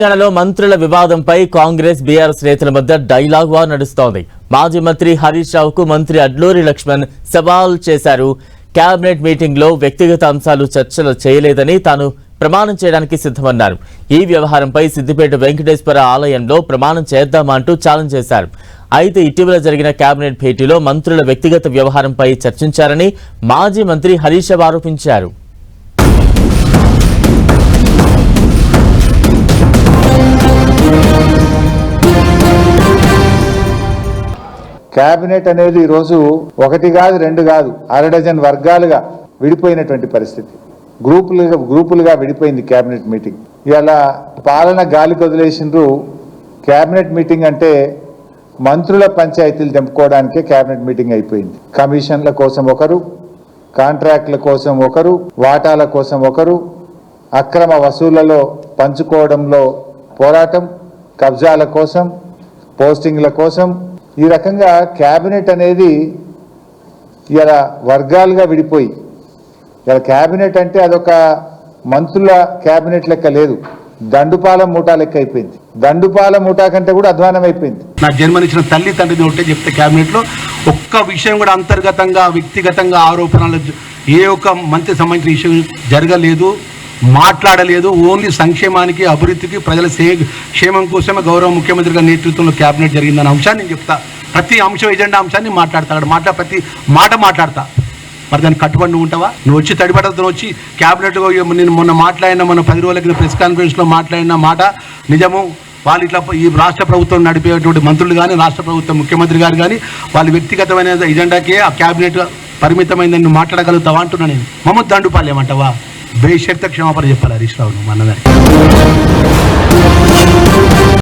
తెలంగాణలో మంత్రుల వివాదంపై కాంగ్రెస్ బీఆర్ఎస్ నేతల మధ్య డైలాగ్ వార్ నడుస్తోంది. మాజీ మంత్రి హరీష్ రావుకు మంత్రి అడ్లూరి లక్ష్మణ్ సవాల్ చేశారు. కేబినెట్ మీటింగ్లో వ్యక్తిగత అంశాలు చర్చలు చేయలేదని తాను ప్రమాణం చేయడానికి సిద్ధమన్నారు. ఈ వ్యవహారంపై సిద్దిపేట వెంకటేశ్వర ఆలయంలో ప్రమాణం చేద్దామంటూ ఛాలెంజ్ చేశారు. అయితే ఇటీవల జరిగిన కేబినెట్ భేటీలో మంత్రుల వ్యక్తిగత వ్యవహారంపై చర్చించారని మాజీ మంత్రి హరీష్ ఆరోపించారు. కేబినెట్ అనేది ఈరోజు ఒకటి కాదు రెండు కాదు అర డజన్ వర్గాలుగా విడిపోయినటువంటి పరిస్థితి. గ్రూపులుగా గ్రూపులుగా విడిపోయింది కేబినెట్ మీటింగ్. ఇలా పాలన గాలికి వదిలేసిండ్రు కేబినెట్ మీటింగ్ అంటే మంత్రుల పంచాయతీలు తెంపుకోవడానికే కేబినెట్ మీటింగ్ అయిపోయింది. కమిషన్ల కోసం ఒకరు కాంట్రాక్ట్ల కోసం ఒకరు వాటాల కోసం ఒకరు అక్రమ వసూళ్ళలో పంచుకోవడంలో పోరాటం కబ్జాల కోసం పోస్టింగ్ల కోసం ఈ రకంగా క్యాబినెట్ అనేది ఇలా వర్గాలుగా విడిపోయి ఇలా క్యాబినెట్ అంటే అదొక మంత్రుల క్యాబినెట్ లెక్క లేదు. దండుపాల మూటా లెక్క అయిపోయింది. దండుపాల మూటా కంటే కూడా అధ్వానం అయిపోయింది. నా జన్మనిచ్చిన తల్లి తండ్రిని ఉంటే చెప్తే క్యాబినెట్లో ఒక్క విషయం కూడా అంతర్గతంగా వ్యక్తిగతంగా ఆరోపణలు ఏ ఒక్క మంత్రి సంబంధించిన విషయం జరగలేదు. మాట్లాడలేదు. ఓన్లీ సంక్షేమానికి అభివృద్ధికి ప్రజల సే క్షేమం కోసమే గౌరవ ముఖ్యమంత్రి గారి నేతృత్వంలో క్యాబినెట్ జరిగిందన్న అంశాన్ని నేను చెప్తా. ప్రతి అంశం ఎజెండా అంశాన్ని మాట్లాడతాడు మాట్లా ప్రతి మాట మాట్లాడతా. మరి దాన్ని కట్టుబడి నువ్వు ఉంటావా? నువ్వు వచ్చి తడిపడతను వచ్చి క్యాబినెట్లో నేను మొన్న మాట్లాడిన మొన్న పది రోజుల క్రితం ప్రెస్ కాన్ఫరెన్స్లో మాట్లాడిన మాట నిజము. వాళ్ళు ఇట్లా ఈ రాష్ట్ర ప్రభుత్వం నడిపేటువంటి మంత్రులు కానీ రాష్ట్ర ప్రభుత్వం ముఖ్యమంత్రి గారు కానీ వాళ్ళ వ్యక్తిగతమైన ఎజెండాకే ఆ క్యాబినెట్ పరిమితమైందని మాట్లాడగలుగుతావా అంటున్నా నేను. మమ్మల్ని దండుపాలేమంటావా బేషర్త క్షమాపణ చెప్పాలి హరీష్ రావు మన